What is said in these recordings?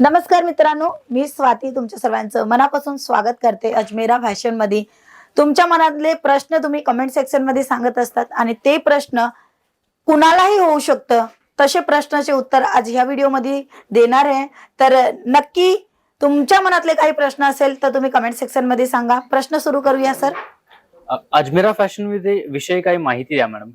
नमस्कार मित्रांनो मी स्वाती तुमच्या सर्वांचं मनापासून स्वागत करते अजमेरा फॅशनमध्ये तुमच्या मनातले प्रश्न तुम्ही कमेंट सेक्शनमध्ये सांगत असतात आणि ते प्रश्न कुणालाही होऊ शकतं तसे प्रश्नाचे उत्तर आज ह्या व्हिडिओमध्ये देणार आहे. तर नक्की तुमच्या मनातले काही प्रश्न असेल तर तुम्ही कमेंट सेक्शनमध्ये सांगा. प्रश्न सुरू करूया सर अजमेरा फॅशनमध्ये विषयी काही माहिती द्या मॅडम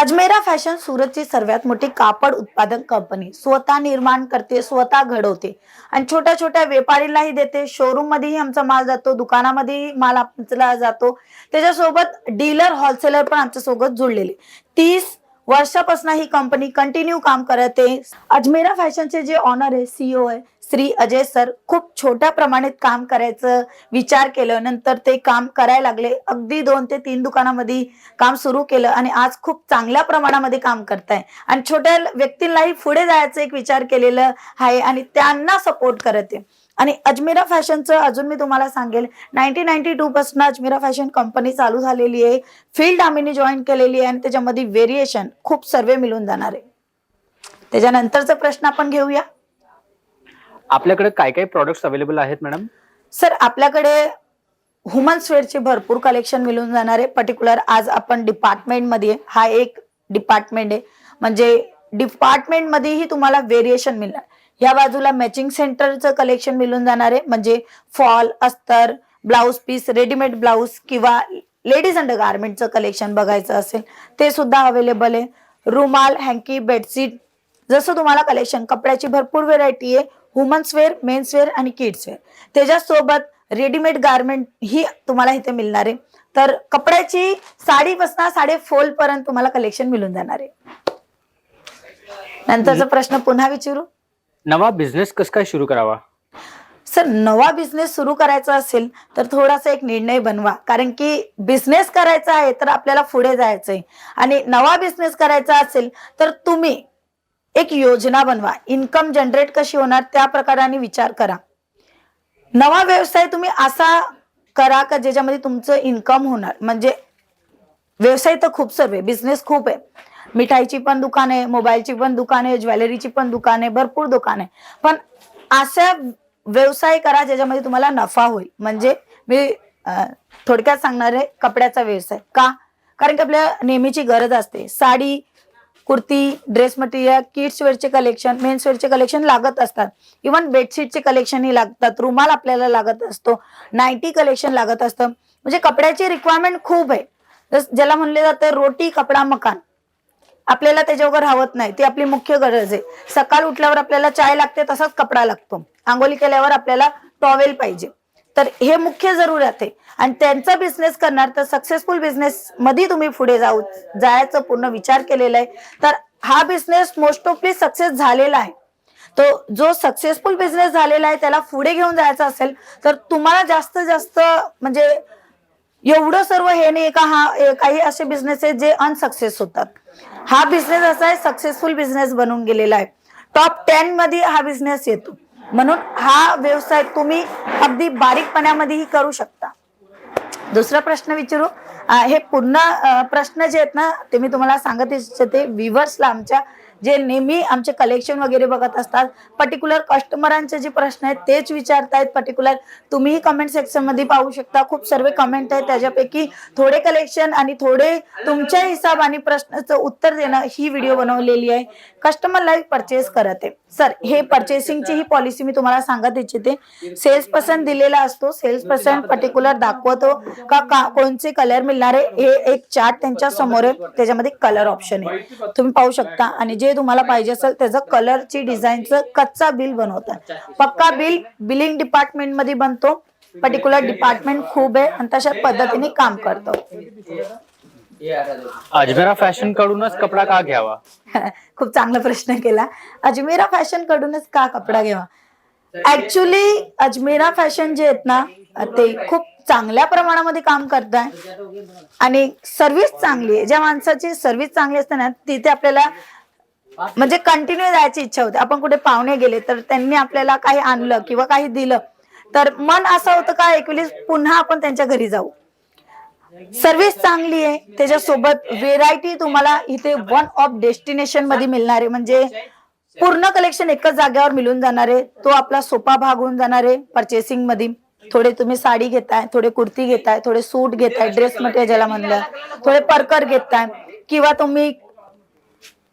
अजमेरा फॅशन सुरतची सर्वात मोठी कापड उत्पादन कंपनी. स्वतः निर्माण करते स्वतः घडवते आणि छोट्या छोट्या व्यापारीलाही देते. शोरूम मध्येही आमचा माल जातो दुकानामध्येही माल आमचा जातो. त्याच्यासोबत डीलर होलसेलर पण आमच्यासोबत जुळलेले. तीस वर्षापासून ही कंपनी कंटिन्यू काम करत. आहे अजमेरा फॅशनचे जे ऑनर आहे सीईओ आहे श्री अजय सर खूप छोट्या प्रमाणात काम करायचं विचार केलं. नंतर ते काम करायला लागले. अगदी दोन ते तीन दुकानामध्ये काम सुरू केलं आणि आज खूप चांगल्या प्रमाणामध्ये काम करताय. आणि छोट्या व्यक्तींनाही पुढे जायचं एक विचार केलेलं आहे आणि त्यांना सपोर्ट करत. आहे आणि अजमेरा फॅशनचं अजून मी तुम्हाला सांगेल नाईन्टीन नाईन्टी टू पासून अजमेरा फॅशन कंपनी चालू झालेली आहे. फील्ड आम्ही जॉईन केलेली आहे आणि त्याच्यामध्ये व्हेरिएशन खूप सर्वे मिळून जाणार आहे. त्याच्यानंतरचा प्रश्न आपण घेऊया. आपल्याकडे काय काय प्रोडक्ट्स अवेलेबल आहेत मॅडम सर आपल्याकडे ह्युमन्स वेअरचे भरपूर कलेक्शन मिळून जाणार आहे. पर्टिक्युलर आज आपण डिपार्टमेंटमध्ये हा एक डिपार्टमेंट आहे. म्हणजे डिपार्टमेंट मध्येही तुम्हाला व्हेरिएशन मिळणार. या बाजूला मॅचिंग सेंटरचं कलेक्शन मिळून जाणार आहे. म्हणजे फॉल अस्तर ब्लाऊज पीस रेडीमेड ब्लाऊज किंवा लेडीज अंडर गार्मेंटचं कलेक्शन बघायचं असेल ते सुद्धा अवेलेबल आहे. रुमाल हँकी बेडशीट जसं तुम्हाला कलेक्शन कपड्याची भरपूर व्हेरायटी आहे. वुमन्स वेअर मेन्स वेअर आणि किड्स वेअर त्याच्यासोबत रेडीमेड गार्मेंट ही तुम्हाला इथे मिळणार आहे. तर कपड्याची साडीपासून साडे फोल पर्यंत तुम्हाला कलेक्शन मिळून जाणार आहे. नंतरचा प्रश्न पुन्हा विचारू? नवा बिझनेस कसं काय सुरू करावा? सर नवा बिझनेस सुरू करायचा असेल तर थोडासा एक निर्णय बनवा. कारण की बिझनेस करायचा आहे तर आपल्याला पुढे जायचंय. आणि नवा बिझनेस करायचा असेल तर तुम्ही एक योजना बनवा. इन्कम जनरेट कशी होणार त्या प्रकाराने विचार करा. नवा व्यवसाय तुम्ही असा करा का ज्याच्यामध्ये तुमचं इन्कम होणार? म्हणजे व्यवसाय तर खूप सर्व आहे बिझनेस खूप आहे. मिठाईची पण दुकान आहे मोबाईलची पण दुकान आहे ज्वेलरीची पण दुकाने भरपूर दुकाने आहे. पण अशा व्यवसाय करा ज्याच्यामध्ये तुम्हाला नफा होईल. म्हणजे मी थोडक्यात सांगणार आहे कपड्याचा व्यवसाय. का? कारण की आपल्या नेहमीची गरज असते. Sari kurti dress material kids वेअरचे collection men's वेअरचे कलेक्शन लागत असतात. इव्हन बेडशीटचे कलेक्शनही लागतात. रुमाल आपल्याला लागत असतो. नाईटी कलेक्शन लागत असतं. म्हणजे कपड्याची रिक्वायरमेंट खूप आहे. ज्याला म्हणले जाते रोटी कपडा मकान. आपल्याला त्याच्यावर राहत नाही. ती आपली मुख्य गरज आहे. सकाळ उठल्यावर आपल्याला चाय लागते तसाच कपडा लागतो. आंघोली केल्यावर आपल्याला टॉवेल पाहिजे. तर हे मुख्य जरूर आहे. आणि त्यांचा बिझनेस करणार तर सक्सेसफुल बिझनेस मध्ये तुम्ही पुढे जाऊ. जायचं पूर्ण विचार केलेला आहे. तर हा बिझनेस मोस्ट ऑफली सक्सेस झालेला आहे. तो जो सक्सेसफुल बिझनेस झालेला आहे त्याला पुढे घेऊन जायचा असेल तर तुम्हाला जास्त जास्त म्हणजे एवढं सर्व हे नाही का हा काही असे बिझनेस आहेत जे अनसक्सेस होतात. हा बिझनेस असा आहे सक्सेसफुल बिझनेस बनून गेलेला आहे. टॉप टेन मध्ये हा बिझनेस येतो. म्हणून हा व्यवसाय तुम्ही अगदी बारीकपणामध्येही करू शकता. दुसरा प्रश्न विचारू. हे पुन्हा प्रश्न जे आहेत ना ते मी तुम्हाला सांगत इच्छिते विवर्सला आमच्या जे नेहमी आमचे कलेक्शन वगैरे बघत असतात पर्टिक्युलर कस्टमरांचे जे प्रश्न आहेत तेच विचारतायत पर्टिक्युलर तुम्हीही कमेंट सेक्शनमध्ये पाहू शकता. खूप सर्व कमेंट आहेत त्याच्यापैकी. थोडे कलेक्शन आणि थोडे तुमच्या हिसाब आणि प्रश्नाचं उत्तर देणं ही व्हिडिओ बनवलेली आहे. कस्टमर लाईव्ह परचेस करत आहे. सर हे पर्चेसिंगची ही पॉलिसी मी तुम्हाला सांगत इच्छिते. सेल्स पर्सन दिलेला असतो सेल्स पर्सन पर्टिक्युलर दाखवतो. का का कोणचे कलर मिळणार आहे हे एक चार्ट त्यांच्यासमोर आहे. त्याच्यामध्ये कलर ऑप्शन आहे. तुम्ही पाहू शकता. आणि जे तुम्हाला पाहिजे असेल त्याचं कलरची डिझाईनचं कच्चा बिल बनवतात. पक्का बिल बिलिंग डिपार्टमेंटमध्ये बनतो. पर्टिक्युलर डिपार्टमेंट खूप आहे आणि तशा पद्धतीने काम करतो. अजमेरा फॅशन कडूनच कपडा का घ्यावा? खूप चांगला प्रश्न केला. अजमेरा फॅशन कडूनच का कपडा घ्यावा? ऍक्च्युली अजमेरा फॅशन जे आहेत ना ते खूप चांगल्या प्रमाणामध्ये काम करत आहे आणि सर्व्हिस चांगली आहे. ज्या माणसाची सर्व्हिस चांगली असते ना तिथे आपल्याला म्हणजे कंटिन्यू जायची इच्छा होते. आपण कुठे पाहुणे गेले तर त्यांनी आपल्याला काही आणलं किंवा काही दिलं तर मन असं होतं का एकवेळेस पुन्हा आपण त्यांच्या घरी जाऊ. सर्व्हिस चांगली आहे. त्याच्यासोबत व्हेरायटी तुम्हाला इथे वन ऑफ डेस्टिनेशनमध्ये मिळणार आहे म्हणजे पूर्ण कलेक्शन एकच जागेवर मिळून जाणार. आहे तो आपला सोपा भाग होऊन जाणार आहे परचेसिंगमध्ये थोडे तुम्ही साडी घेताय थोडे कुर्ती घेताय थोडे सूट घेताय ड्रेस मटेरियल ज्याला म्हणलं. थोडे परकर घेताय. किंवा तुम्ही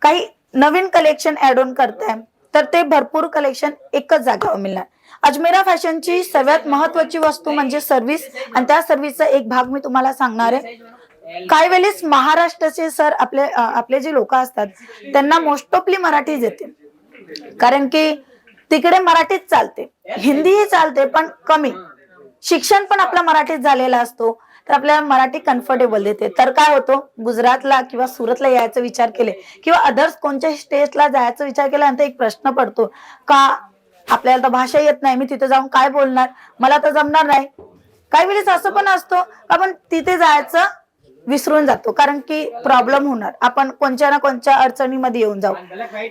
काही नवीन कलेक्शन ऍड ऑन करताय. तर ते भरपूर कलेक्शन एकच जागेवर मिळणार. अजमेरा फॅशनची सर्वात महत्वाची वस्तू म्हणजे सर्व्हिस आणि त्या सर्व्हिसचा एक भाग मी तुम्हाला सांगणार आहे. काही वेळेस महाराष्ट्राचे सर आपले आपले जे लोक असतात त्यांना मोस्ट ऑफली मराठीच येते कारण की तिकडे मराठीच चालते. हिंदीही चालते पण कमी. शिक्षण पण आपला मराठीत झालेला असतो. तर आपल्याला मराठी कम्फर्टेबल देते. तर काय होतो? गुजरातला किंवा सुरतला यायचा विचार केले किंवा अदर्स कोणत्या स्टेटला जायचा विचार केल्यानंतर एक प्रश्न पडतो. का आपल्याला तर भाषा येत नाही. मी तिथे जाऊन काय बोलणार? मला तर जमणार नाही. काही वेळेस असं पण असतो. आपण तिथे जायचं विसरून जातो. कारण की प्रॉब्लेम होणार. आपण कोणत्या ना कोणत्या अडचणीमध्ये येऊन जाऊ.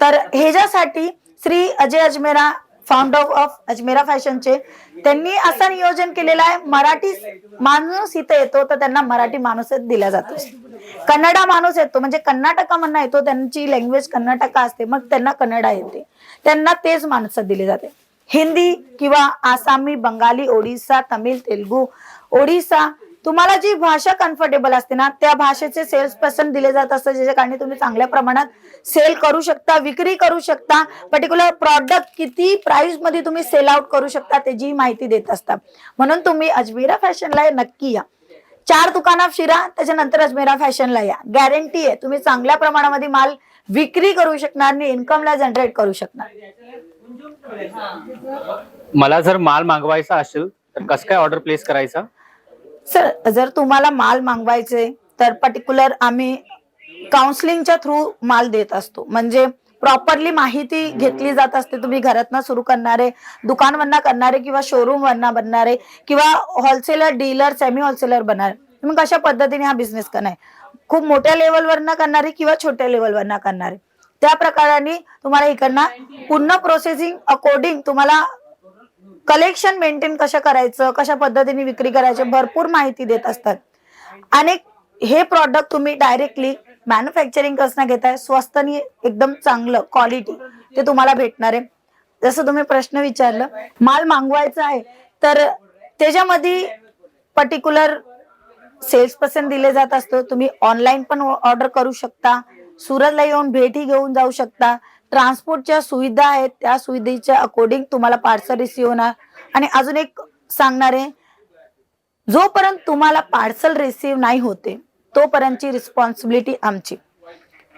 तर ह्याच्यासाठी श्री अजय अजमेरा फाउंडर ऑफ अजमेरा फॅशनचे त्यांनी असं नियोजन केलेलं आहे मराठी माणूस इथं येतो तर त्यांना मराठी माणूस दिला जातो. कन्नडा माणूस येतो म्हणजे कर्नाटका म्हणणं येतो त्यांची लँग्वेज कर्नाटका असते मग त्यांना कन्नडा येते. त्यांना तेच माणसं दिले जाते. हिंदी किंवा आसामी बंगाली ओडिसा तमिळ तेलगू ओडिसा तुम्हाला जी भाषा कम्फर्टेबल असते ना त्या भाषेचे सेल्स पर्सन दिले जात असतात ज्याच्या कारणे तुम्ही चांगल्या प्रमाणात सेल करू शकता विक्री करू शकता. पर्टिक्युलर प्रॉडक्ट किती प्राइसमध्ये तुम्ही सेल आउट करू शकता त्याची माहिती देत असता म्हणून तुम्ही अजमेरा फॅशनला नक्की या. चार दुकानात शिरा त्याच्यानंतर अजमेरा फॅशनला या. गॅरंटी आहे तुम्ही चांगल्या प्रमाणामध्ये माल विक्री करू शकणार आणि इन्कमला जनरेट करू शकणार. मला जर माल मागवायचा असेल तर कसं काय ऑर्डर प्लेस करायचा? सर जर तुम्हाला माल मागवायचे तर पर्टिक्युलर आम्ही काउन्सिलिंगच्या थ्रू माल देत असतो. म्हणजे प्रॉपरली माहिती घेतली जात असते. तुम्ही घरातनं सुरू करणारे दुकानवरना करणारे किंवा शोरूमवरना बनणारे किंवा होलसेलर डीलर सेमी होलसेलर बनणार. तुम्ही कशा पद्धतीने हा बिझनेस करणार खूप मोठ्या लेवलवरनं करणारे किंवा छोट्या लेवलवरनं करणारे? त्या प्रकाराने तुम्हाला इकडनं पूर्ण प्रोसेसिंग अकॉर्डिंग तुम्हाला कलेक्शन मेंटेन कसं करायचं कशा पद्धतीने विक्री करायची भरपूर माहिती देत असतात. आणि हे प्रॉडक्ट तुम्ही डायरेक्टली मॅन्युफॅक्चरिंग कसं घेताय? स्वस्तनी एकदम चांगलं क्वालिटी ते तुम्हाला भेटणार आहे. जसं तुम्ही प्रश्न विचारलं माल मागवायचा आहे तर त्याच्यामध्ये पर्टिक्युलर सेल्स पर्सन दिले जात असतो. तुम्ही ऑनलाईन पण ऑर्डर करू शकता. सुरतला येऊन भेटी घेऊन जाऊ शकता. ट्रान्सपोर्टच्या सुविधा आहेत त्या सुविधेच्या अकॉर्डिंग तुम्हाला पार्सल रिसिव्ह होणार. आणि अजून एक सांगणार आहे जोपर्यंत तुम्हाला पार्सल रिसिव्ह नाही होते तोपर्यंतची रिस्पॉन्सिबिलिटी आमची.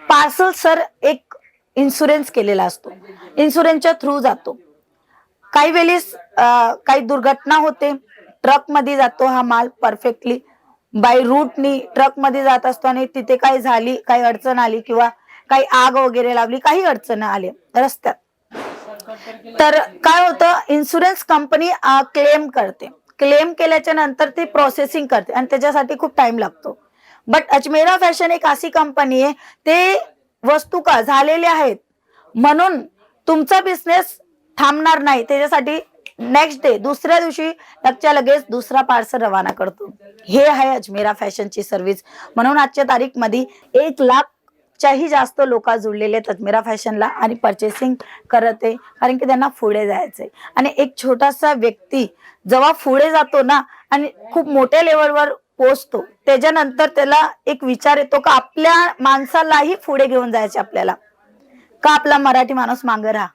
पार्सल सर एक इन्शुरन्स केलेला असतो. इन्शुरन्सच्या थ्रू जातो. काही वेळेस काही दुर्घटना होते ट्रकमध्ये जातो हा माल परफेक्टली बाय रूटनी ट्रकमध्ये जात असतो आणि तिथे काही झाली काही अडचण आली किंवा काही आग वगैरे लावली काही अडचण आली रस्त्यात. तर काय होतं इन्शुरन्स कंपनी क्लेम करते. क्लेम केल्याच्यानंतर ती प्रोसेसिंग करते आणि त्याच्यासाठी खूप टाइम लागतो. बट अजमेरा फॅशन एक अशी कंपनी आहे ते वस्तू का झालेले आहेत म्हणून तुमचा बिझनेस थांबणार नाही. त्याच्यासाठी नेक्स्ट डे दुसऱ्या दिवशी लगच्या लगेच दुसरा पार्सल रवाना करतो. हे आहे अजमेरा फॅशनची सर्व्हिस म्हणून आजच्या तारीखमध्ये एक लाख च्याही जास्त लोक जुळलेले आहेत अजमेरा फॅशनला आणि परचेसिंग करत आहे. कारण की त्यांना पुढे जायचंय. आणि एक छोटासा व्यक्ती जेव्हा पुढे जातो ना आणि खूप मोठ्या लेवलवर पोहोचतो त्याच्यानंतर त्याला एक विचार येतो का आपल्या माणसालाही पुढे घेऊन जायचे आपल्याला. का आपला मराठी माणूस मागे राहा?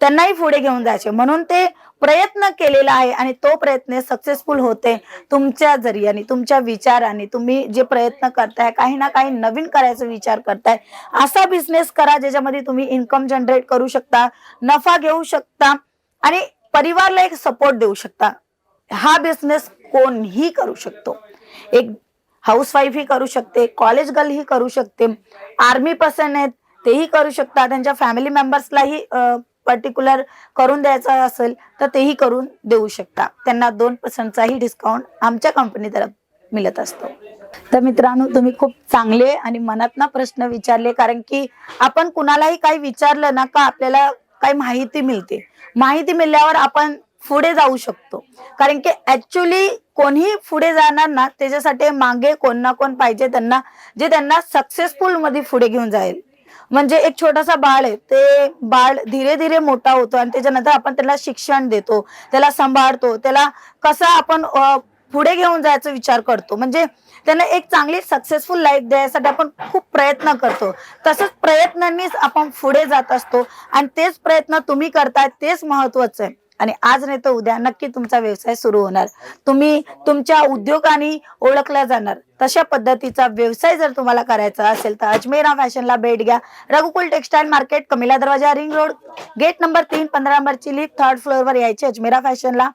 त्यांनाही पुढे घेऊन जायचे. म्हणून ते प्रयत्न केलेला आहे आणि तो प्रयत्न सक्सेसफुल होते तुमच्या जरियाने तुमच्या विचाराने. तुम्ही जे प्रयत्न करताय काही ना काही नवीन करायचा विचार करताय. असा बिझनेस करा ज्याच्यामध्ये तुम्ही इन्कम जनरेट करू शकता नफा घेऊ शकता आणि परिवारला एक सपोर्ट देऊ शकता. हा बिझनेस कोणही करू शकतो. एक हाऊसवाईफ ही करू शकते कॉलेज गर्ल ही करू शकते. आर्मी पर्सन आहेत तेही करू शकता. त्यांच्या फॅमिली मेंबर्सलाही पर्टिक्युलर करून द्यायचा असेल तर तेही करून देऊ शकता. त्यांना दोन पर्सेंटचाही डिस्काउंट आमच्या कंपनीतर्फ मिळत असतो. तर मित्रांनो तुम्ही खूप चांगले आणि मनातना प्रश्न विचारले कारण की आपण कुणालाही काही विचारलं ना का आपल्याला काही माहिती मिळते. माहिती मिळाल्यावर आपण पुढे जाऊ शकतो. कारण की ऍक्च्युली कोणीही पुढे जाणार ना त्याच्यासाठी मागे कोण ना कोण पाहिजे त्यांना जे त्यांना सक्सेसफुलमध्ये पुढे घेऊन जाईल. म्हणजे एक छोटासा बाळ आहे ते बाळ धीरे धीरे मोठा होतो आणि त्याच्यानंतर आपण त्याला शिक्षण देतो त्याला सांभाळतो त्याला कसं आपण पुढे घेऊन जायचा विचार करतो. म्हणजे त्यांना एक चांगली सक्सेसफुल लाईफ द्यायसाठी आपण खूप प्रयत्न करतो. तसंच प्रयत्नांनीच आपण पुढे जात असतो आणि तेच प्रयत्न तुम्ही करताय तेच महत्वाचं आहे. आणि आज नाही तर उद्या नक्की तुमचा व्यवसाय सुरू होणार. तुम्ही तुमच्या उद्योगाने ओळखल्या जाणार. तशा पद्धतीचा व्यवसाय जर तुम्हाला करायचा असेल तर अजमेरा फॅशनला भेट घ्या. रघुकुल टेक्सटाईल मार्केट कमिला दरवाजा रिंग रोड. गेट नंबर तीन पंधरा नंबरची लिफ्ट थर्ड फ्लोअरवर यायची अजमेरा फॅशनला.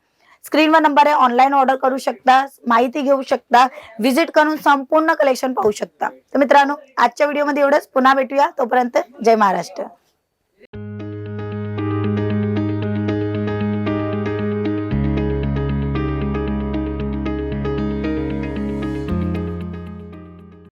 स्क्रीनवर नंबर आहे ऑनलाईन ऑर्डर करू शकता माहिती घेऊ शकता व्हिजिट करून संपूर्ण कलेक्शन पाहू शकता. तर मित्रांनो आजच्या व्हिडिओमध्ये एवढंच. पुन्हा भेटूया. तोपर्यंत जय महाराष्ट्र.